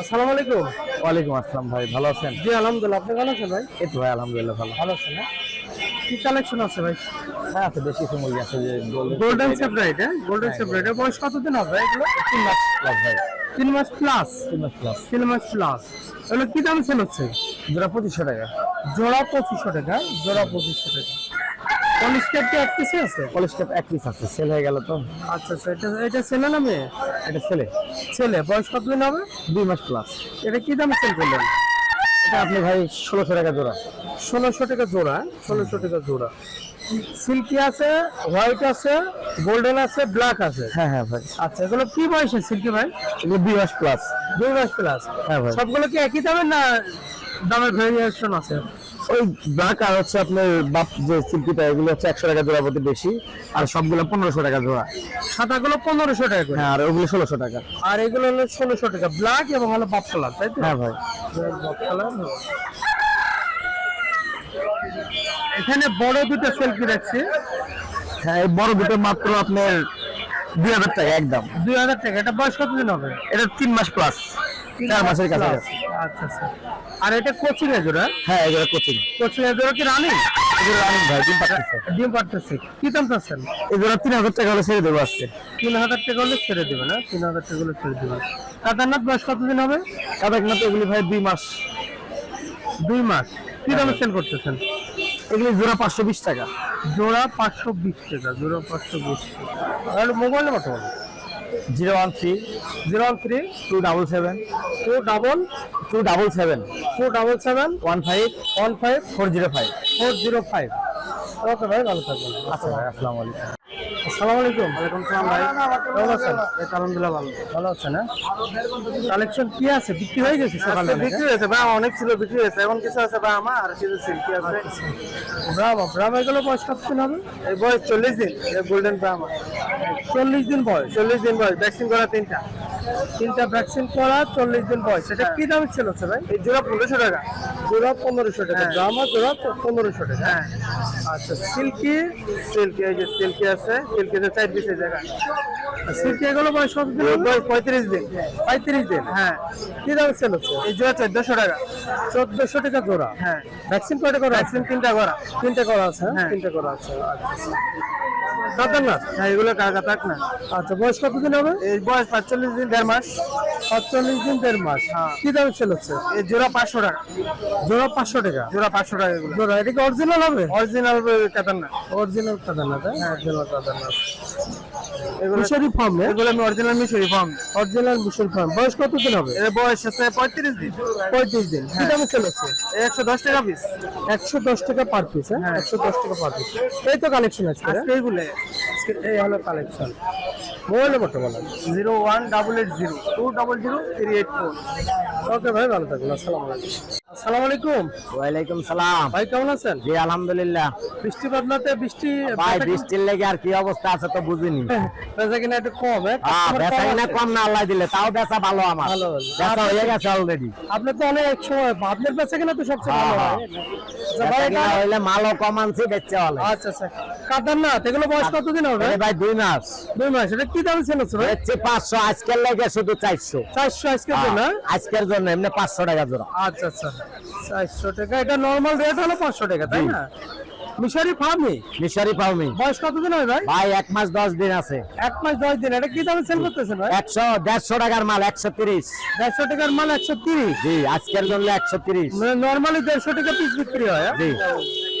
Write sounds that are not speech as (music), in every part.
আসসালামু আলাইকুম। ওয়ালাইকুম আসসালাম ভাই ভালো আছেন? জি আলহামদুলিল্লাহ আপনি ভালো আছেন ভাই? এই তো ভাই আলহামদুলিল্লাহ ভালো। ভালো আছেন কি কালেকশন আছে ভাই? হ্যাঁ আছে বেশ কিছু মুরগি আছে যে গোল্ডেন সেপারেট হ্যাঁ? গোল্ডেন সেপারেট বয়স কতদিন হবে এগুলো? তিন মাস প্লাস ভাই। তিন মাস প্লাস তিন মাস প্লাস তিন মাস প্লাস এগুলো কি দামে সেল হচ্ছে? জোড়া পঁচিশশো টাকা। জোড়া পঁচিশশো টাকা জোড়া পঁচিশশো টাকা। পলিশ ক্যাপ কি এক পিসে আছে? কলেজ স্টেপ এক পিস আছে সেল হয়ে গেল তো। আচ্ছা আচ্ছা এটা এটা ছেলে না মেয়ে এটা ছেলে ছেলে বয়স কতদিন হবে? দুই মাস প্লাস এটা কি দামে সেল করলেন? এটা আপনি ভাই ষোলোশো টাকা জোড়া। ষোলোশো টাকা জোড়া ষোলোশো টাকা জোড়া। সিল্কি আছে হোয়াইট আছে গোল্ডেন আছে ব্ল্যাক আছে? হ্যাঁ হ্যাঁ ভাই। আচ্ছা এগুলো কি বয়সে সিল্কি ভাই? এগুলো দুই মাস প্লাস দুই মাস প্লাস হ্যাঁ ভাই। সবগুলো কি একই দামে না দামের ভেরিয়েশন আছে। ওই ব্ল্যাক আর হচ্ছে আপনার বাপ যে সিল্কিটা এগুলো হচ্ছে একশো টাকা জোড়া প্রতি বেশি আর সবগুলো পনেরোশো টাকা জোড়া। সাদাগুলো পনেরোশো টাকা করে। হ্যাঁ আর ওগুলো ষোলোশো টাকা। আর এগুলো হলো ষোলোশো টাকা। ব্ল্যাক এবং হলো বাপ কালার তাই তো? হ্যাঁ ভাই। বাপ কালার এখানে বড় দুটো সেলফি দেখছি হ্যাঁ এই বড় দুটো মাত্র আপনার দুই হাজার টাকা একদম। দুই হাজার টাকা। এটা বয়স কতদিন হবে? এটা তিন মাস প্লাস চার মাসের কাছাকাছি। আচ্ছা আচ্ছা। আর এটা কোচিং এ জোড়া? হ্যাঁ এগুলো কোচিং। কোচিং এ জোড়া কি রানিং? এগুলো রানিং ভাই ডিম পাঠাচ্ছে ডিম পাঠতেছে কি দাম চাচ্ছেন? এগুলো তিন হাজার টাকা হলে ছেড়ে দেবো আজকে। তিন হাজার টাকা হলে ছেড়ে দেবে না? তিন হাজার টাকা হলে ছেড়ে দেবে। কেদারনাথ বয়স কতদিন হবে? কাদাকনাথ এগুলি ভাই দুই মাস। দুই মাস। কি দামে সেল করতেছেন? এগুলি জোড়া পাঁচশো বিশ টাকা। জোড়া পাঁচশো বিশ টাকা জোড়া পাঁচশো বিশ টাকা। আর মোবাইল নাম্বারটা বলো। Zero one three zero one three two double seven. Two double two double seven two double seven one five one five four zero five. Four zero five okay ভাই ভালো থাকবেন। আচ্ছা ভাই আসসালামু আলাইকুম। আসসালামু আলাইকুম। ওয়ালাইকুম সালাম ভাই। কেমন আছেন? এই আলহামদুলিল্লাহ ভালো। ভালো আছেন হ্যাঁ? কালেকশন কি আছে? বিক্রি হয়ে গেছে সকালে বিক্রি হয়েছে ভাই অনেক ছিল বিক্রি হয়েছে। এখন কিছু আছে ভাই আমার আর কিছু সিল্কি আছে? ব্রাভো ব্রাভো এগুলো বয়স কতদিন হবে? এই বয়স চল্লিশ দিন গোল্ডেন আমার চল্লিশ দিন বয়স। চল্লিশ দিন বয়স। ভ্যাকসিন করা তিনটা? তিনটা ভ্যাকসিন করা চল্লিশ দিন বয়স। এটা কি দামে ছিল ভাই? এই জোড়া পনেরোশো টাকা। জোড়া পনেরোশো টাকা। হ্যাঁ। ড্রামা জোড়া পনেরোশো টাকা। হ্যাঁ। আচ্ছা সিল্কি? সিল্কি এই যে সিল্কি আছে। সিল্কি আছে চার পিসের জায়গা সিল্কি এগুলো বয়স হবে? বয়স পঁয়ত্রিশ দিন। পঁয়ত্রিশ দিন? হ্যাঁ। কি দামে সেল হচ্ছে এই জোড়া চোদ্দশো টাকা। চোদ্দশো টাকা জোড়া? হ্যাঁ। ভ্যাকসিন কয়টা করা ভ্যাকসিন তিনটা করা। তিনটা করা আছে হ্যাঁ? হ্যাঁ। তিনটা করা আছে আচ্ছা হ্যাঁ এগুলো কাকা না? আচ্ছা বয়স কতদিন হবে? এই বয়স পাঁচচল্লিশ দিন দেড় মাস। সাতচল্লিশ দিন দেড় মাস। হ্যাঁ। কি দামে সেল হচ্ছে? এই জোড়া পাঁচশো টাকা। জোড়া পাঁচশো টাকা? জোড়া পাঁচশো টাকা এগুলো। জোড়া এটা কি অরিজিনাল হবে? অরিজিনাল কাতার না অরিজিনাল হ্যাঁ কাতারনাথ এগুলো মিশরি ফার্ম এগুলো আমি অরিজিনাল মিশরি ফার্ম অরিজিনাল মিশরি ফার্ম বয়স কতদিন হবে? এর বয়স আছে পঁয়ত্রিশ দিন। পঁয়ত্রিশ দিন। কি দামে একশো দশ টাকা পিস একশো দশ টাকা পার পিস হ্যাঁ? হ্যাঁ। একশো দশ টাকা পার পিস এই তো কালেকশন আছে আজকে এইগুলো এই হলো কালেকশন মোবাইল নাম্বারটা বলেন। Zero one double eight zero two double zero three eight four. Okay ভাই ভালো থাকুন আসসালামু আলাইকুম। আসসালামু আলাইকুম। ওয়ালাইকুম সালাম। ভাই কেমন আছেন? জি আলহামদুলিল্লাহ। বৃষ্টি বদলাতে বৃষ্টি ভাই বেচা- বৃষ্টির লেগে আর কি অবস্থা আছে তো বুঝিনি। (laughs) বেচা কিনা একটু কম হ্যাঁ? বেচা কিনা কম না আল্লাহ দিলে। তাও বেচা ভালো আমার। ভালো। বেচা হয়ে গেছে অলরেডি আপনি তো অনেক সময় আপনার বেচা কিনা তো সবচেয়ে ভালো হ্যাঁ, হয় হইলে মালও কম আনছি আচ্ছা আচ্ছা। কাতারনাথ এগুলো বয়স কতদিন হবে? ভাই দুই মাস। দুই মাস এটা কি দামে ছিল ভাই? বেচছি পাঁচশো আজকের লেগে শুধু চারশো। চারশো আজকের জন্য? হ্যাঁ? আজকের জন্য এমনি পাঁচশো টাকা জোড়া। আচ্ছা আচ্ছা। চারশো টাকা এটা নরমাল রেট হলো পাঁচশো টাকা তাই না? মিশরি ফার্মি মিশরি পাওমি বয়স কতদিন হবে ভাই? ভাই এক মাস দশ দিন আছে। এক মাস দশ দিন। এটা কি দামে সেল করতেছেন ভাই? একশো দেড়শো টাকার মাল একশো তিরিশ। দেড়শো টাকার মাল একশো তিরিশ। জি আজকের জন্য একশো তিরিশ। নর্মালি দেড়শো টাকা পিস বিক্রি হয় হ্যাঁ? জি।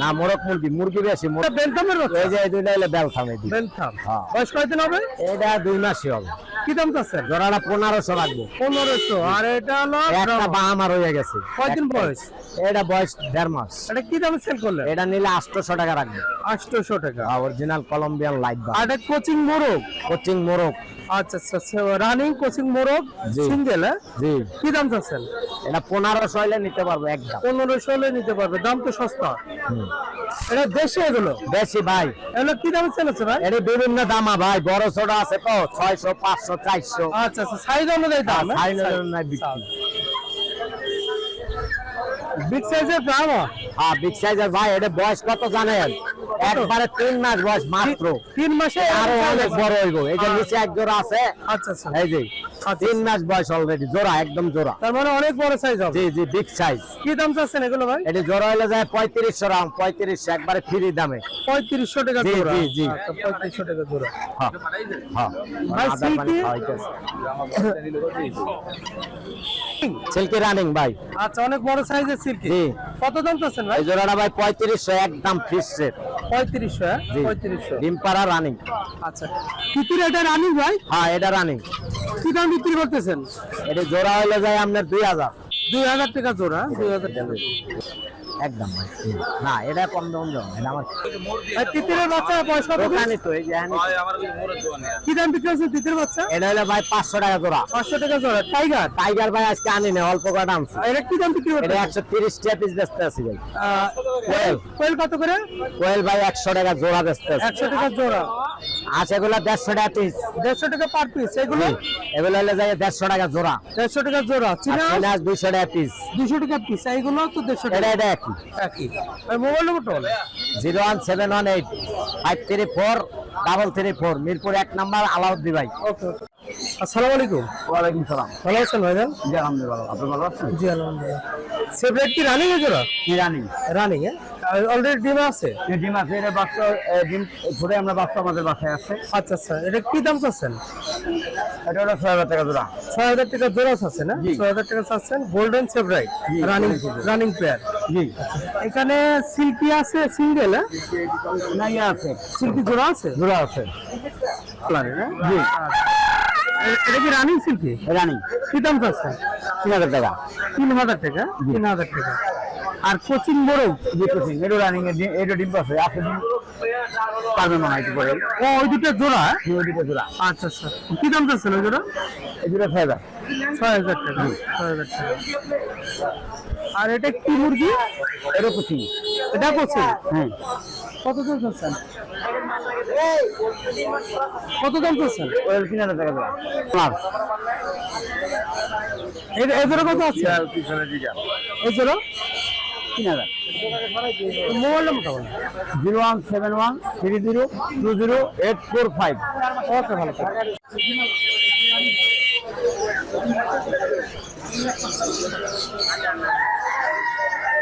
না মোরগ মুরগি মুরগি বেশি বেলথামের এই যে এই দুইটা হলে বেলথাম এই বেলথাম হ্যাঁ। বয়স কয়দিন হবে? এটা দুই মাসই হবে। কি দাম চাচ্ছেন? জোড়াটা পনেরোশো রাখব পনেরোশো আর এটা হলো একটা বা আমার হয়ে গেছে। কয়দিন বয়স? এটা বয়স দেড় মাস। এটা কি দামে সেল করলে এটা নিলে আটশোশো টাকা রাখব। আটশোশো টাকা। অরিজিনাল কলম্বিয়ান লাইট বা আর এটা কোচিং মোরগ। কোচিং মোরগ। আচ্ছা আচ্ছা রানিং কোচিং মোরগ সিঙ্গেল হ্যাঁ? জি। কি দাম চাচ্ছেন? এটা পনেরোশো হলে নিতে পারব একদম পনেরোশো হলে নিতে পারবে দাম তো সস্তা। এটা দেশে এগুলো? ভাই। এগুলো কি দামে হচ্ছে ভাই? এটা বিভিন্ন দামা ভাই বড় ছোট আছে তো ছয়শো পাঁচশো চারশো। আচ্ছা আচ্ছা সাইজ অনুযায়ী দাম হ্যাঁ? বিগ সাইজের দাম হ্যাঁ বিগ সাইজের ভাই এটা বয়স কত জানেন? একবারে তিন মাস বয়স মাত্র। তিন মাসে আরও অনেক বড় হইব এই যে নিচে এক জোড়া আছে। আচ্ছা আচ্ছা। এই যে তিন মাস বয়স অলরেডি জোড়া একদম জোড়া। তার মানে অনেক বড় সাইজ হবে। জি জি বিগ সাইজ কি দাম চাচ্ছেন এগুলো ভাই? এটি জোড়া হইলে যায় পঁয়ত্রিশশো রাম পঁয়ত্রিশশো একবারে ফ্রি দামে। পঁয়ত্রিশশো টাকা জি, জোড়া। জি, জি। আচ্ছা, পঁয়ত্রিশশো টাকা জোড়া। হ্যাঁ হ্যাঁ। ভাই, আদার সিল্কি? রানিং ভাই। আচ্ছা অনেক বড় সাইজের সিল্কি। জি। কত দাম চাচ্ছেন ভাই? জোড়াটা ভাই পঁয়ত্রিশশো একদম ফিক্স পঁয়ত্রিশশো হ্যাঁ? পঁয়ত্রিশশো। ডিমপাড়া রানিং আচ্ছা। তিতির এটা রানিং ভাই? হ্যাঁ এটা রানিং কি দাম বিক্রি করতেছেন? এটা জোড়া যায় আপনার দুই হাজার। দুই হাজার টাকা জোড়া দুই হাজার টাকা একদম ভাই না এটা কম দাম দাম এটা আমার তিতিরের বাচ্চা বয়স কত? দোকানে তো এই যে কি দাম বিক্রি হচ্ছে তিতির বাচ্চা? এটা হলে ভাই পাঁচশো টাকা জোড়া। পাঁচশো টাকা জোড়া টাইগার? টাইগার ভাই আজকে আনি না অল্প এটা কি দাম বিক্রি এটা করতে একশো তিরিশ টাকা পিস বেচতে আছি ভাই। কোয়েল কোয়েল কত করে? কোয়েল ভাই একশো টাকা জোড়া বেচতে আছি। একশো টাকা জোড়া। আছে এগুলো দেড়শো টাকা পিস দেড়শো টাকা পার পিস এগুলো? এগুলো হলে যায় দেড়শো টাকা জোড়া। দেড়শো টাকা জোড়া। চিনা? চিনাস দুইশো টাকা পিস দুশো টাকা পিস এইগুলো তো দেড়শো এটা টাকা। এটা একই। একই আর মোবাইল নম্বরটা বলো। Zero one seven one eight five three four double three four Mirpur এক নাম্বার আলাউদ্দি ভাই। ওকে আসসালামু আলাইকুম। ওয়ালাইকুম সালাম। ভালো আছেন ভাইজান? জি আলহামদুলিল্লাহ আপনি ভালো আছেন? জি আলহামদুলিল্লাহ। সেপারেট কি রানিং এ জোড়া? কি রানি রানিং এ? অলরেডি ডিম আছে? ডিম আছে এটা বাচ্চা ডিম ধরে আমরা বাচ্চা আমাদের বাসায় আছে। আচ্ছা আচ্ছা এটা কি দাম চাচ্ছেন? এটা হলো ছয় হাজার টাকা জোড়া। ছয় হাজার টাকা জোড়া আছে না ছয় হাজার টাকা চাচ্ছেন গোল্ডেন জি, রানিং রানিং পেয়ার জি। এখানে সিল্কি আছে সিঙ্গেল হ্যাঁ? না ইয়ে আছে। সিল্কি জোড়া আছে? জোড়া আছে। জি। এটা কি রানিং সিল্কি রানি কি দাম চাচ্ছেন? তিন হাজার টাকা। তিন হাজার টাকা? তিন হাজার টাকা। আর কোচিং বড় জি কোচিং। এটা রানিং এর এটা ডিম আছে। আছে ডিম। পারবে মনে হয় একটু করে। ও ওই দুটো জোড়া? ওই দুটো জোড়া। আচ্ছা আচ্ছা। কি দাম চাচ্ছেন ওই জোড়া? এই দুটো ছয় হাজার। ছয় হাজার টাকা ছয় হাজার টাকা। আর এটা কি মুরগি? এটা কোচিং। এটা কোচিং? হ্যাঁ। কত চাচ্ছেন? কত দাম করছেন ওই তিন হাজার টাকা এই এই কত আছে? এই তিন হাজার মোবাইল নাম্বারটা বলেন zero one seven one three zero two zero eight four five. Okay ভালো থাকবেন।